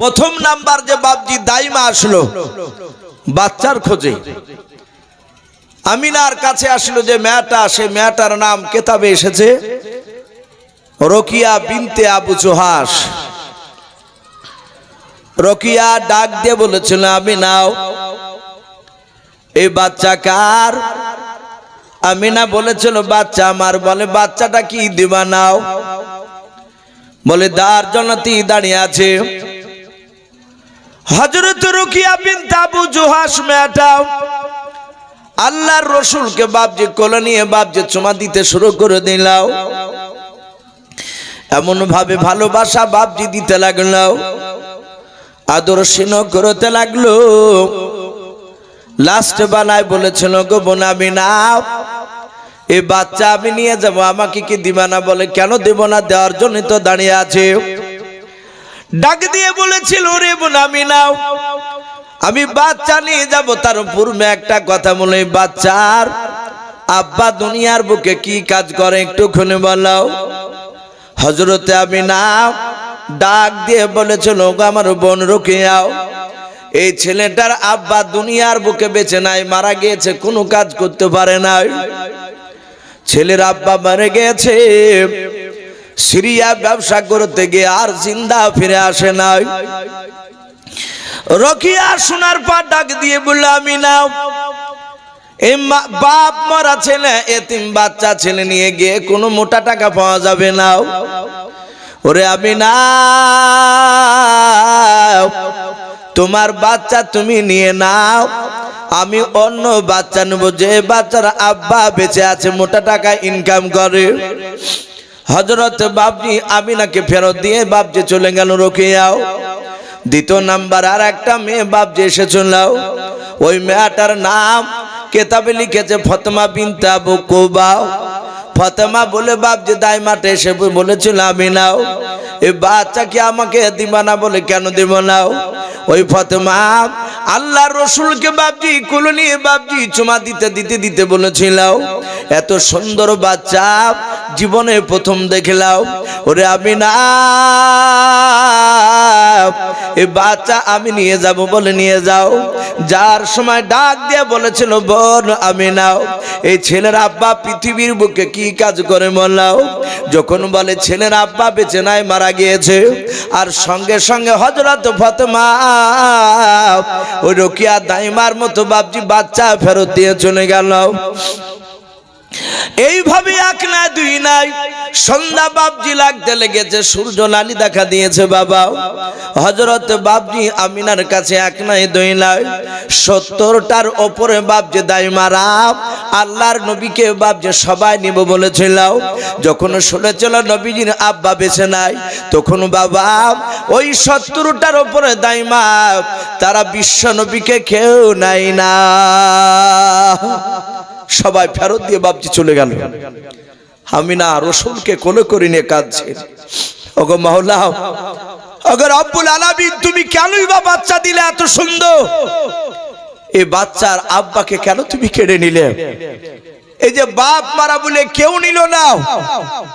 প্রথম নাম্বার যে বাপজি দাইমা আসলো, বাচ্চার খোঁজে। আমিনার কাছে আসলো যে, মেয়েটা, সে মেয়েটার নাম কেতাবে এসেছে? রকিয়া বিনতে আবু চোহাস রকিয়া ডাক দিয়ে বলেছিল, আমি নাও। এই বাচ্চা কার? আমিনা বলেছিল, বাচ্চা আমার। বলে, বাচ্চাটা কি দিবা নাও? বলে, দার জনতি দাঁড়িয়ে আছে। হজরত রুকিয়া বিন তাবু জুহাস মেটাও আল্লাহর রসুলকে বাপজি কোলে নিয়ে বাপজি চুমা দিতে শুরু করে দিলাও এমন ভাবে ভালোবাসা বাপজি দিতে লাগল আদর সিন করতে লাগল। লাস্ট বেলায় বলেছিল, গো বোনাবি না এই বাচ্চা আমি নিয়ে যাব, আমাকে কি দিবা না? বলে, কেন দেব না? দেওয়ার জন্য তো দাঁড়িয়ে আছে। ডাক দিয়ে বলেছিল রে বোন, আমি নাও। আমি বাচ্চা নিয়ে যাব। তার পূর্বে একটা কথা বলে, বাচ্চার, আব্বা দুনিয়ার বুকে কি কাজ করে একটুখানি বলাও হজরতে আমি না ডাক দিয়ে বলেছিল, "ওগো আমার বোন রুকিয়াও এই ছেলেটার আব্বা দুনিয়ার বুকে বেঁচে নাই, মারা গিয়েছে, কোনো কাজ করতে পারে নাই। ছেলের আব্বা মারা গেছে সিরিয়া ব্যবসা করতে গিয়ে আর জিন্দা ফিরে আসে নাই। রকিয়া সোনার পা ডাক দিয়ে বলল, আমি মা- বাপ মরা ছেলে, এতিম বাচ্চা ছেলে নিয়ে গিয়ে কোনো মোটা টাকা পাওয়া যাবে না ওরে, আমি না তোমার বাচ্চা তুমি নিয়ে নাও। আমি অন্য বাচ্চা নেব। যে বাচ্চার আব্বা বেঁচে আছে, মোটা টাকা ইনকাম করে। হজরত বাবজি আমিনাকে ফেরত দিয়ে বাবজি চলে গেল রকিয়াও। দ্বিতীয় নাম্বার আর একটা মেয়ে বাবজি এসে চলাও ওই মেয়েটার নাম কেতাবে লিখেছে ফতমা বিনতে আবু ফতেমা বলে বাপ যে দাই মাঠে এসে বলেছিল আমি নাও। এই বাচ্চাকে আমাকে দিবা না বলে কেন দিব নাও? ওই ফতেমা আল্লাহ রসুলকে বাপজি কুলো নিয়ে বাপজি চুমা দিতে দিতে দিতে বলেছিল। এত সুন্দর বাচ্চা জীবনে প্রথম দেখলাও ওরে আমি না এই বাচ্চা আমি নিয়ে যাব বলে নিয়ে যাও। যার সময় ডাক দিয়ে বলেছিল, বোন আমি নাও এই ছেলের আব্বা পৃথিবীর বুকে কি কাজ করে বললাও যখন বলে, ছেলের আব্বা বেঁচে নাই, মারা গিয়েছে। আর সঙ্গে সঙ্গে হজরত ফতেমা, ওই রকিয়া দাইমার মতো বাপজি বাচ্চা ফেরত দিয়ে চলে গেল। এইভাবে এক না দুই নাই। সন্ধ্যা বাবজি লাগতে লেগেছে, সূর্য লালি দেখা দিয়েছে বাবা। হজরত বাবজি আমিনার কাছে এক নাই, দুই নাই। সত্তরটার ওপরে বাবজি দায় মারা আল্লাহর নবীকে বাবজি সবাই নিব বলেছিল। যখন শুনেছিল নবীজির আব্বা বেছে নাই, তখন বাবা, ওই সত্তরটার ওপরে দাইমা, তারা বিশ্ব নবীকে কেউ নাই না। সবাই ফেরত দিয়ে বাপজি চলে গেল। আমি না রসুলকে কোলে করে নিয়ে কাঁদছে। ওগো মাওলা অগর আব্বুল আলামিন, তুমি কেনই বা বাচ্চা দিলে এত সুন্দর? এই বাচ্চার আব্বাকে কেন তুমি কেড়ে নিলে? এই যে বাপ মারা বলে কেউ নিল না।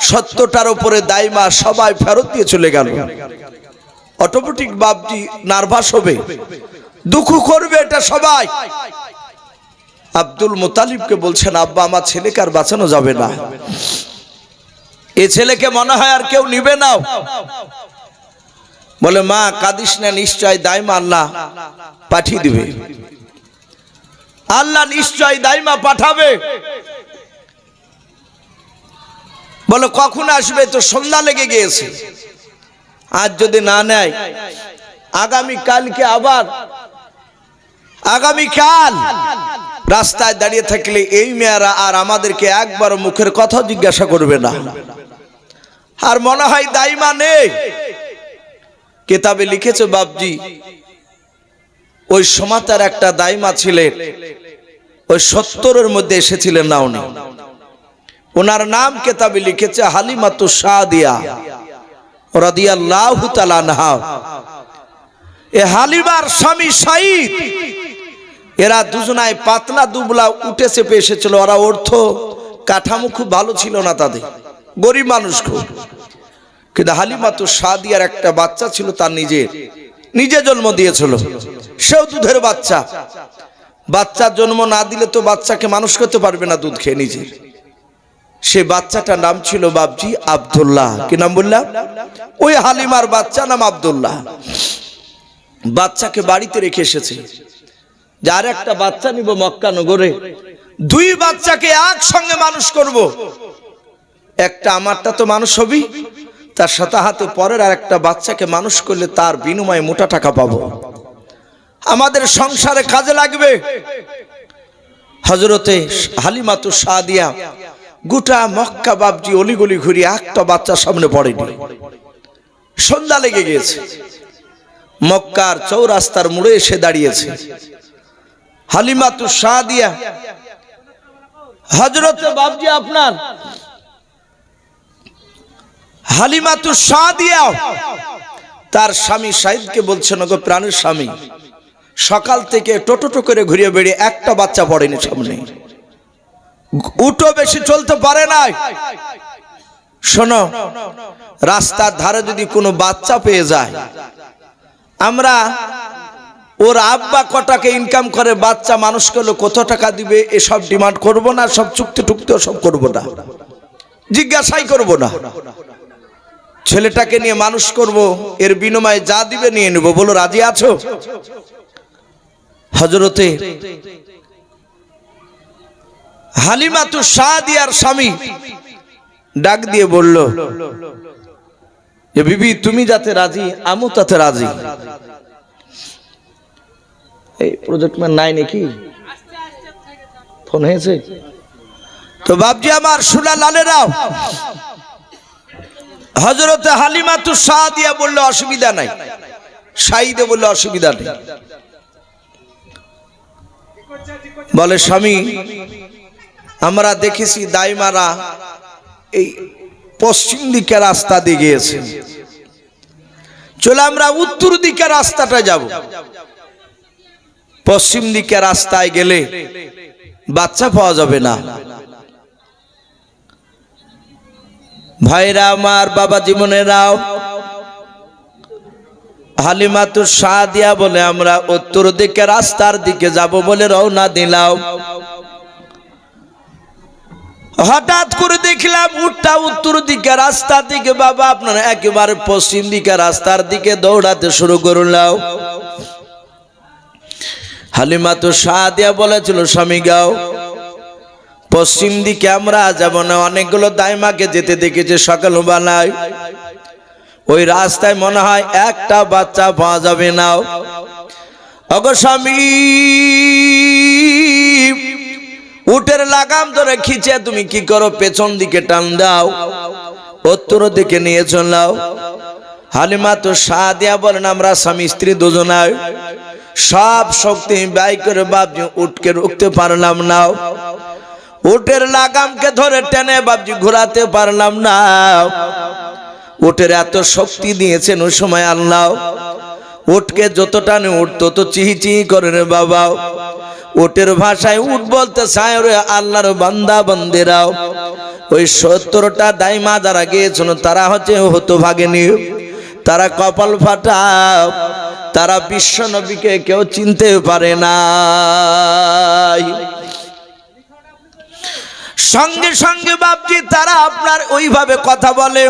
সত্যটার উপরে দাইমা সবাই ফেরত দিয়ে চলে গেল। অটোমেটিক বাপজি নার্ভাস হবে। দুঃখ করবে এটা সবাই। আব্দুল মোতালিবকে বলছেন, আব্বা, আমার ছেলেকে আর বাঁচানো যাবে না। এ ছেলেকে মনে হয় আর কেউ নিবে না। বলে, মা, কাদিস না, নিশ্চয় দাইমা আল্লাহ পাঠিয়ে দিবে। আল্লাহ নিশ্চয় দাইমা পাঠাবে। বলে, কখন আসবে? তো সন্ধ্যা লেগে গিয়েছে। আজ যদি না নেয় আগামী কালকে আবার আগামী কাল রাস্তায় দাঁড়িয়ে থাকলে এই মেয়েরা আর আমাদেরকে একবার মুখের কথা জিজ্ঞাসা করবে না। আর মনে হয় দাইমা নেই। কেতাবে লিখেছে বাবজি ওই সমাতার একটা দাইমা ছিলেন, ওই সত্তরের মধ্যে এসেছিলেন না উনি। ওনার নাম কেতাবে লিখেছে হালিমাতু সাদিয়া রাদিয়াল্লাহু তাআলা আনহা। এ হালিমার স্বামী সাইদ এরা দুজনায় পাতলা দুবলা উঠে চেপে এসেছিল। ওরা অর্থ, কাঠামো খুব ভালো ছিল না তাদের। গরিব মানুষ খুব। কিন্তু হালিমা তো সাদিয়ার একটা বাচ্চা ছিল তার নিজের। নিজে জন্ম দিয়েছিল। সেও দুধের বাচ্চা। বাচ্চার জন্ম না দিলে তো বাচ্চাকে মানুষ করতে পারবে না দুধ খেয়ে নিজে। সে বাচ্চাটার নাম ছিল বাবজি আব্দুল্লাহ। কি নাম বললাম? ওই হালিমার বাচ্চা নাম আবদুল্লাহ। বাচ্চাকে বাড়িতে রেখে এসেছে। যার একটা বাচ্চা নিব মক্কা নগরে, দুই বাচ্চাকে একসঙ্গে মানুষ করব। একটা আমারটা তো মানুষ হবি, তার সাথে হাতে পরের আর একটা বাচ্চাকে মানুষ করলে তার বিনিময়ে মোটা টাকা পাবো। আমাদের সংসারে কাজে লাগবে। হজরতে হালিমাতু সাদিয়া গোটা মক্কা বাবজি অলিগলি ঘুরিয়ে একটা বাচ্চা সামনে পড়েনি। সন্ধ্যা লেগে গিয়েছে। মক্কার চৌরাস্তার মোড়ে এসে দাঁড়িয়েছে। হালিমাতু সাদিয়া। হজরতে বাবজি আপনার। হালিমাতু সাদিয়া। তার স্বামী সাইদকে বলছেন গো প্রাণের স্বামী, সকাল থেকে টোটো করে ঘুরিয়ে বেরিয়ে একটা বাচ্চা পড়েনি সামনে। উটো বেশি, চলতে পারে নাই। শোনো, রাস্তার ধারে যদি কোনো বাচ্চা পেয়ে যায়, আমরা ওর আব্বা কটাকে ইনকাম করে, বাচ্চা মানুষ করলে কত টাকা দিবে, এসব ডিমান্ড করব না, সব চুক্তি টুক্তি সব করব না। জিজ্ঞাসাই করব না। ছেলেটাকে নিয়ে মানুষ করব, এর বিনিময়ে যা দিবে নিয়ে নেব, বলো রাজি আছো? হজরতে হালিমা হালিমাতু সাদিয়ার স্বামী ডাক দিয়ে বলল যে বিবি, তুমি যাতে রাজি, আমু তাতে রাজি। এই প্রজেক্ট ম্যান নাই নাকি? ফোন হয়েছে? তো বাবজি আমার সুলা লালেরাও হজরতে হালিমা হালিমাতু সাদিয়া বললে অসুবিধা নাই সাইদে বললে অসুবিধা নেই। বলে, স্বামী, আমরা দেখেছি দাইমারা এই পশ্চিম দিকে রাস্তা দিয়ে গিয়েছে। চলে আমরা উত্তর দিকে রাস্তাটা যাব। পশ্চিম দিকে রাস্তায় গেলে বাচ্চা পাওয়া যাবে না। ভাইরা আমার বাবা জীবনেরাও হালিমাতুর সাদিয়া বলে আমরা উত্তর দিকে রাস্তার দিকে যাব বলে রওনা দিলাম। হঠাৎ করে দেখলাম উঠটা উত্তর দিকে রাস্তার দিকে, বাবা আপনারা একেবারে পশ্চিম দিকে রাস্তার দিকে দৌড়াতে শুরু করলাম। হালিমা তো সাদিয়া বলেছিল, স্বামী গাও, পশ্চিম দিকে আমরা যাব না, অনেকগুলো দাইমাকে যেতে দেখেছে, সকাল বানায় ওই রাস্তায় মনে হয় একটা বাচ্চা পাওয়া যাবে না। অগো স্বামী, উটের লাগাম ধরে খিচে তুমি কি করো? পেছন দিকে টান দাও, উত্তর দিকে নিয়ে চলাও। হালিমা তো সাদিয়া বলেন, আমরা স্বামী স্ত্রী দুজনায় সব শক্তি ব্যয় করে বাবজি উটকে রুখতে পারলাম না। উটের লাগামকে ধরে টেনে বাবজি ঘোরাতে পারলাম না। উটের এত শক্তি দিয়েছেন ওই সময় আল্লাহ। উটকে যত টানে উঠ, তত চিহি চিহি করে রে বাবা। উটের ভাষায় উঠ বলতে চায় রে আল্লাহর বান্দা বন্দেরাও। ওই সত্তরটা দাইমা যারা গিয়েছিল, তারা হচ্ছে হতো ভাগেনি তারা কপাল ফাটা। তারা বিশ্ব নবীকে কেউ চিনতে পারে না সঙ্গে সঙ্গে বাপজি, তারা আপনার ওইভাবে কথা বলে।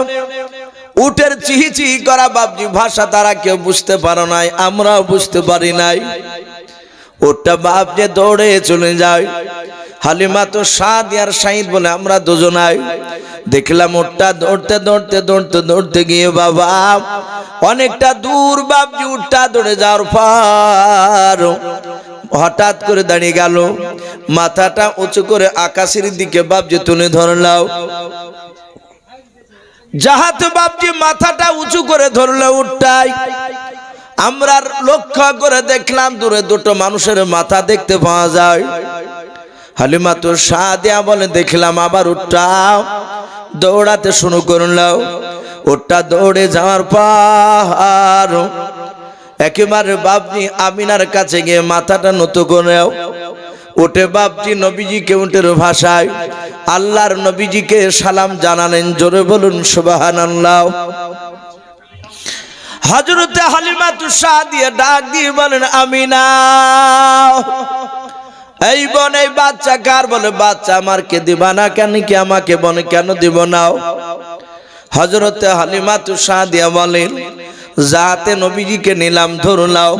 উটের চিহি চিহি করা বাপজি, ভাষা তারা কেউ বুঝতে পারো নাই, আমরাও বুঝতে পারি নাই। ওটা বাপ যে দৌড়ে চলে যায়। হালিমা তো সাদ আর সাইদ বলে আমরা দুজনাই। দেখলাম ওটা দৌড়তে দৌড়তে দৌড়তে দৌড়তে গিয়ে বাবা, অনেকটা দূর বাপজি উঠটা দৌড়ে যাওয়ার পর হঠাৎ করে দাঁড়িয়ে গেল। মাথাটা উঁচু করে আকাশের দিকে বাপজি তুলে ধরলাও যাহাতে বাপজি মাথাটা উঁচু করে ধরলে উঠটাই। আমরা লক্ষ্য করে দেখলাম দূরে দুটো মানুষের মাথা দেখতে পাওয়া যায়। হালিমা তো সাদিয়া বলে দেখলাম, আবার উঠটা। দৌড়াতে শুরু করলাম। ওটা দৌড়ে যাওয়ার পর একেবারে বাপজি আমিনার কাছে গিয়ে মাথাটা নত করেও ওটে বাপজি নবীজিকে উটের ভাষায়, আল্লাহর নবীজিকে সালাম জানালেন, জোরে বলুন সুবাহান আল্লাহ হজরতে হালিমা তুষা দিয়ে ডাক দিয়ে বলেন আমি না এই বোন, এই বাচ্চা কার? বলে, বাচ্চা আমার কে দিবা না কেন? কি আমাকে বনে কেন দিব নাও হজরতে হালিমা তুষা দিয়া বলেন যাতে নবীজিকে নিলাম ধরলাও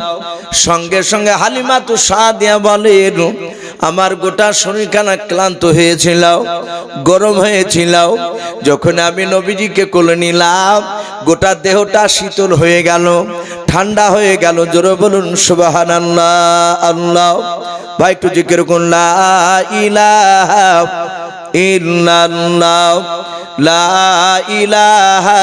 সঙ্গে সঙ্গে হালিমা তো দিয়া বলেন আমার গোটা শরীরখানা ক্লান্ত হয়েছিল গরম হয়েছিল যখন আমি নবীজিকে কোলে নিলাম, গোটা দেহটা শীতল হয়ে গেল, ঠান্ডা হয়ে গেল। জোরে বলুন সুবাহান আল্লাহ। আল্লাহ ভাই, একটু জিজ্ঞের করুন, লা ইলাহা ইল্লাল্লাহ, লা ইলাহা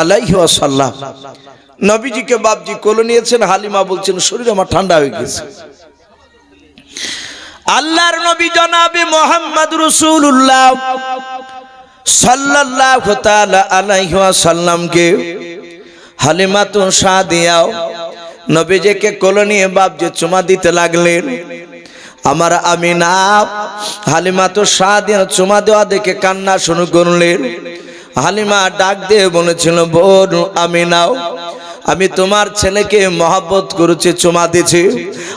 আলাইহি ওয়াসাল্লাম। নবীজিকে বাপজি কোলে নিয়েছেন, হালিমা বলছেন, শরীর আমার ঠান্ডা হয়ে গেছে। আল্লাহর নবী জনাবে মোহাম্মদ রসুল্লাহ তাআলা আলাইহি ওয়াসাল্লামকে। হালিমা তো সাদিয়াও, নবীজিকে কোলে নিয়ে বাপজি চুমা দিতে লাগলেন। আমার আমিনা হালিমা তো সাদিয়া চুমা দেওয়া দেখে কান্না শুরু করলেন। হালিমা ডাক দিয়ে বলেছিল, বোন, আমি নাও। আমি তোমার ছেলেকে মহাব্বত করেছি, চুমা দিছি।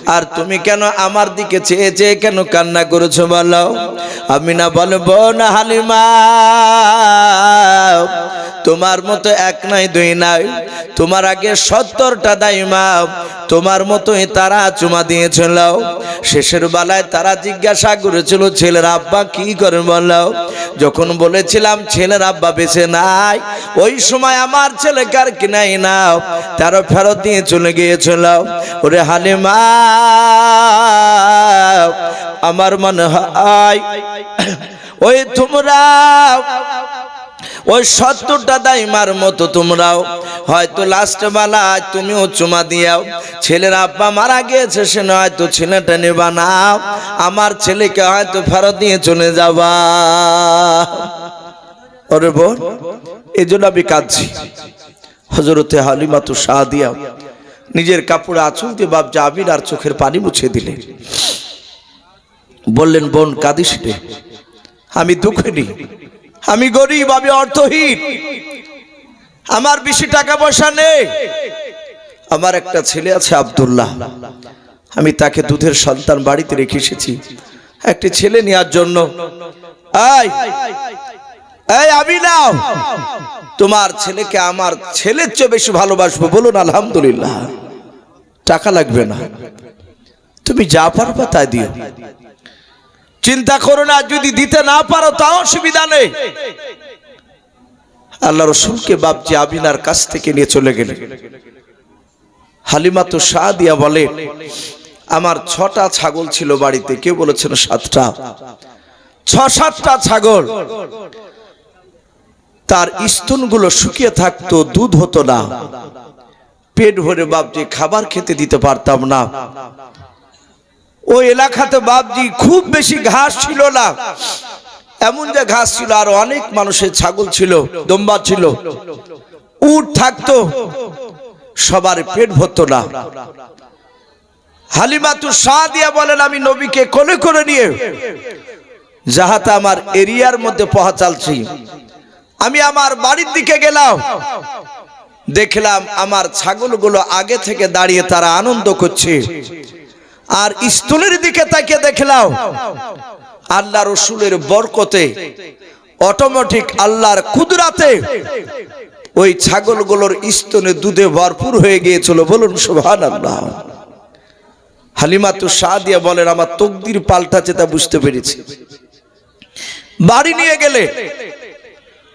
আর তুমি কেন আমার দিকে চেয়ে চেয়ে কেন কান্না করেছ বলো? আমি না বলো, বোন, হালিমা, তোমার মতো এক নাই, দুই নাই। তোমার আগে সত্তরটা দাইমা তোমার মতোই তারা চুমা দিয়েছিল। শেষের বেলায় তারা জিজ্ঞাসা করেছিল, ছেলের আব্বা কি করে বললাও যখন বলেছিলাম, ছেলের আব্বা বেঁচে নাই। ওই সময় আমার ছেলে কার কিনাই নাও? তারও ফেরত দিয়ে চলে গিয়েছিল। ওরে হালিমা, আমার মনে হয়, ওই তোমরা ওই সত্তরটা দাইমার মতো তোমরাও। হয়তো লাস্ট বেলা তুমিও চুমা দিয়াও। ছেলের আব্বা মারা গিয়েছে, সে হয়তো ছেলেটা নেবা না। আমার ছেলেকে হয়তো ফেরত দিয়ে চলে যাবা। ওরে বোন, এই জন্য আমি কাঁদছি। হজরতে হালিমা তো শাহ দিয়া নিজের কাপড়ে আঁচল দিয়ে বাপ জাবির আর চোখের পানি মুছে দিলেন। বললেন, বোন, কাঁদিস আমি দুঃখে নেই। আমি গরিব, আমি অর্থহীন। আমার বেশি টাকা পয়সা নেই। আমার একটা ছেলে আছে, আব্দুল্লাহ। আমি তাকে দুধের সন্তান বাড়িতে রেখে এসেছি। একটি ছেলে নেওয়ার জন্য। আমি নাও। তোমার ছেলেকে আমার ছেলের চেয়ে বেশি ভালোবাসবো। বলুন, আলহামদুলিল্লাহ। টাকা লাগবে না। তুমি যা পারবা তাই দিও। চিন্তা করো না, যদি দিতে না পারো তাও অসুবিধা নেই। আল্লাহ রসুলকে বাপজি আবিনার কাছ থেকে নিয়ে চলে গেলেন হালিমা তো শাহ দিয়া বলে, আমার ছটা ছাগল ছিল বাড়িতে, কেউ বলেছেন সাতটা? ছ, সাতটা ছাগল। তার স্তনগুলো শুকিয়ে থাকতো, দুধ হতো না। পেট ভরে বাপজি খাবার খেতে দিতে পারতাম না। ওই এলাকাতে বাপজি খুব বেশি ঘাস ছিল না। এমন যে ঘাস ছিল, আর অনেক মানুষের ছাগল ছিল দম্বা ছিল। উট থাকতো, সবার পেট ভরতো না। হালিমাতু শাহ দিয়া বলেন, আমি নবীকে কোলে করে নিয়ে যাহাতে আমার এরিয়ার মধ্যে পহা চালছি। আমি আমার বাড়ির দিকে গেলাম। দেখলাম আমার ছাগলগুলো আগে থেকে দাঁড়িয়ে তারা আনন্দ করছে। আর স্থলের দিকে তাকিয়ে দেখলাম, আল্লাহ রসুলের বরকতে অটোমেটিক আল্লাহর কুদরাতে, ওই ছাগলগুলোর স্তনে দুধে ভরপুর হয়ে গিয়েছিল। বলুন সুহান আল্লাহ হালিমাতু শাহ দিয়া বলেন, আমার তকদির পাল্টাছে তা বুঝতে পেরেছি। বাড়ি নিয়ে গেলে,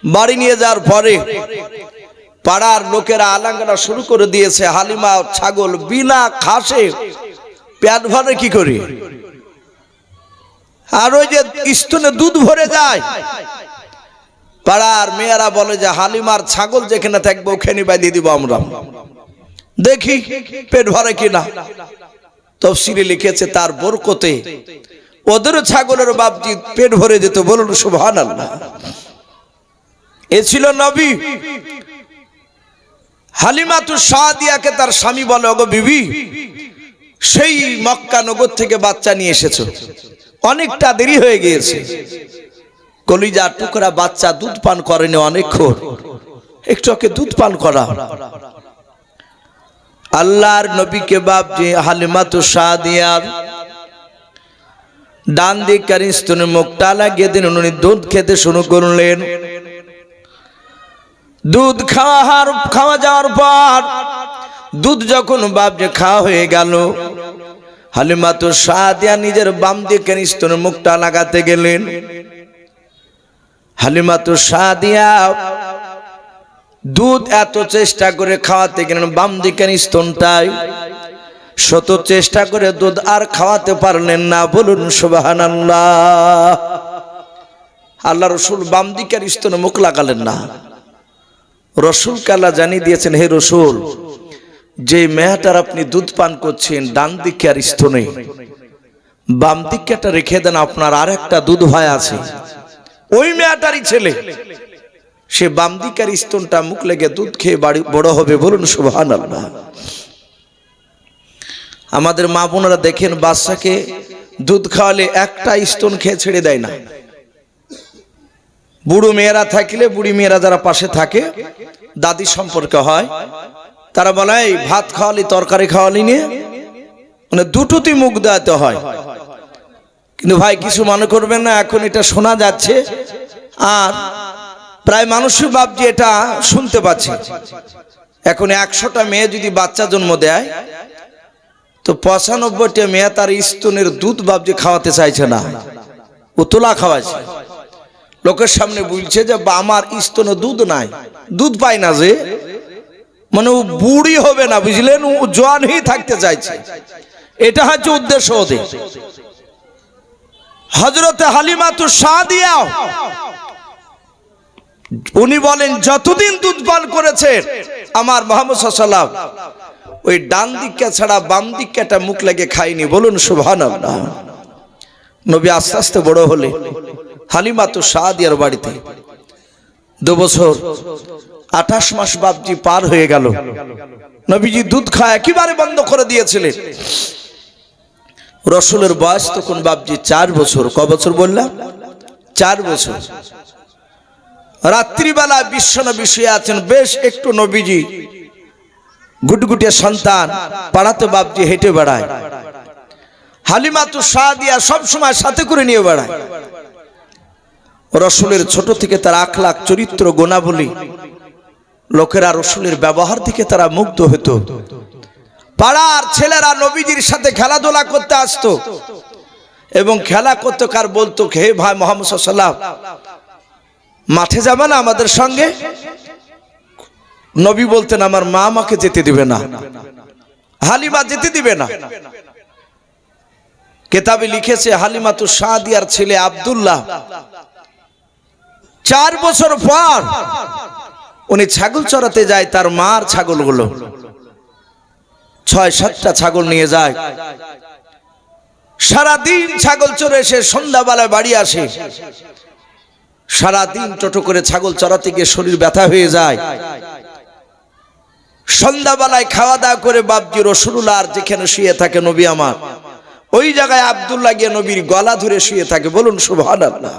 বাড়ি নিয়ে যাওয়ার পরে পাড়ার লোকেরা আলাঙ্গনা শুরু করে দিয়েছে। হালিমা ছাগল বিনা খাসে পেট ভরে কি করি? আর ওই যে স্তনে দুধ ভরে যায়। পাড়ার মেয়েরা বলে যে, হালিমার ছাগল যেখানে থাকবে, ওখানে বাই দিয়ে দিব আমরা। দেখি পেট ভরে কিনা তফসিরে লিখেছে, তার বরকতে ওদের ছাগলের বাপজি পেট ভরে যেত বলুন আল্লাহ এ ছিল নবী। হালিমাতু সাদিয়াকে তার স্বামী বলে, ওগো বিবি সেই মক্কা নগর থেকে বাচ্চা নিয়ে এসেছ। অনেকটা দেরি হয়ে গিয়েছে। কলিজা টুকরা বাচ্চা দুধ পান করেনি অনেকক্ষণ একটু ওকে দুধ পান করা আল্লাহর নবীকে বাপ যে হালিমাতু সাদিয়ার ডান দিক কারিস্তনে মুখটা লাগিয়ে দিন, উনি দুধ খেতে শুরু করলেন। দুধ খাওয়ার খাওয়া যাওয়ার পর দুধ যখন বাপ যে খাওয়া হয়ে গেল, হালিমা তো সাদিয়া নিজের বাম দিকে স্তনে মুখটা লাগাতে গেলেন। হালিমা তো সাদিয়া দুধ এত চেষ্টা করে খাওয়াতে গেলেন বাম দিকে স্তনটাই শত চেষ্টা করে দুধ আর খাওয়াতে পারলেন না, বলুন সুবাহান আল্লাহ আল্লাহ রসুল বাম দিকের স্তনে মুখ লাগালেন না। রসুল কাল্লা জানিয়ে দিয়েছেন, হে রসুল যে মেয়েটার আপনি দুধ পান করছেন, ডান দিকে আর স্তনে। বাম দিকটা রেখে দেন, আপনার আর একটা দুধ ভাই আছে। ওই মেয়েটারই ছেলে। সে বাম দিকের স্তনটা মুখ লেগে দুধ খেয়ে বাড়ি বড় হবে বলুন সুবহান আল্লাহ আমাদের মা বোনেরা দেখেন, বাচ্চাকে দুধ খাওয়ালে একটা স্তন খেয়ে ছেড়ে দেয় না। বুড়ো মেয়েরা থাকলে, বুড়ি মেয়েরা যারা পাশে থাকে, দাদি সম্পর্কে হয় তারা বলে ভাত খাওয়ালি, তরকারি খাওয়ালি নিয়ে? মানে দুটোতেই মুখ দেওয়াতে হয়। কিন্তু ভাই, কিছু মনে করবেন না, এখন এটা শোনা যাচ্ছে। আর প্রায় মানুষই ভাবছি এটা শুনতে পাচ্ছে। এখন একশোটা মেয়ে যদি বাচ্চা জন্ম দেয়, তো পঁচানব্বইটা মেয়ে তার স্তনের দুধ ভাবছি খাওয়াতে চাইছে না। ও তোলা খাওয়াছে লোকের সামনে বলছে যে আমার স্তনে দুধ নাই। দুধ পাই না যে। মানে ও বুড়ি হবে না, বুঝলেন? ও জোয়ান হয়ে থাকতে চাইছে। এটা হচ্ছে উদ্দেশ্য ওদের। হজরতে হালিমা তো সাদিয়া, উনি বলেন, যতদিন দুধ পান করেছেন, আমার মোহাম্মদ সাল্লাম ওই ডান দিকটা ছাড়া বাম দিকটা মুখ লেগে খাইনি বলুন সুবহান নবী আস্তে আস্তে বড় হলে হালিমা তো সাদিয়ার বাড়িতে। দু বছর আঠাশ মাস বাপজি পার হয়ে গেল। নবীজি দুধ খাওয়া একেবারে বন্ধ করে দিয়েছিলেন। রসুলের বয়স তখন বাপজি চার বছর। ক বছর বললাম? চার বছর। রাত্রিবেলা বিশ্বনবী শুয়ে আছেন, বেশ একটু নবীজি গুটগুটিয়া সন্তান, পাড়াতে বাপজি হেঁটে বেড়ায়। হালিমা তো সাদিয়া সব সময় সাথে করে নিয়ে বেড়ায়। রসুলের ছোট থেকে তার আখলাখ, চরিত্র, গুণাবলী লোকেরা রসুলের ব্যবহার থেকে তারা মুগ্ধ হতো। পাড়ার ছেলেরা নবীজির সাথে খেলাধুলা করতে আসতো। এবং খেলা করতে কার বলতো, হে ভাই মোহাম্মদ সাল্লাম মাঠে যাবে না আমাদের সঙ্গে? নবী বলতেন, আমার মা আমাকে যেতে দিবে না। হালিমা যেতে দিবে না। কেতাবে লিখেছে, হালিমা তো সাদিয়ার ছেলে আব্দুল্লাহ। চার বছর পর উনি ছাগল চড়াতে যায়, তার মার ছাগলগুলো। ছয়, সাতটা ছাগল নিয়ে যায়। সারাদিন ছাগল চড়ে এসে সন্ধ্যাবেলায় বাড়ি আসে। সারাদিন টোটো করে ছাগল চড়াতে গিয়ে শরীর ব্যথা হয়ে যায়। সন্ধ্যাবেলায় খাওয়া দাওয়া করে বাবজি রসুল্লাহ যেখানে শুয়ে থাকে নবী আমার। ওই জায়গায় আবদুল্লাহ গিয়ে নবীর গলা ধরে শুয়ে থাকে। বলুন সুবহান আল্লাহ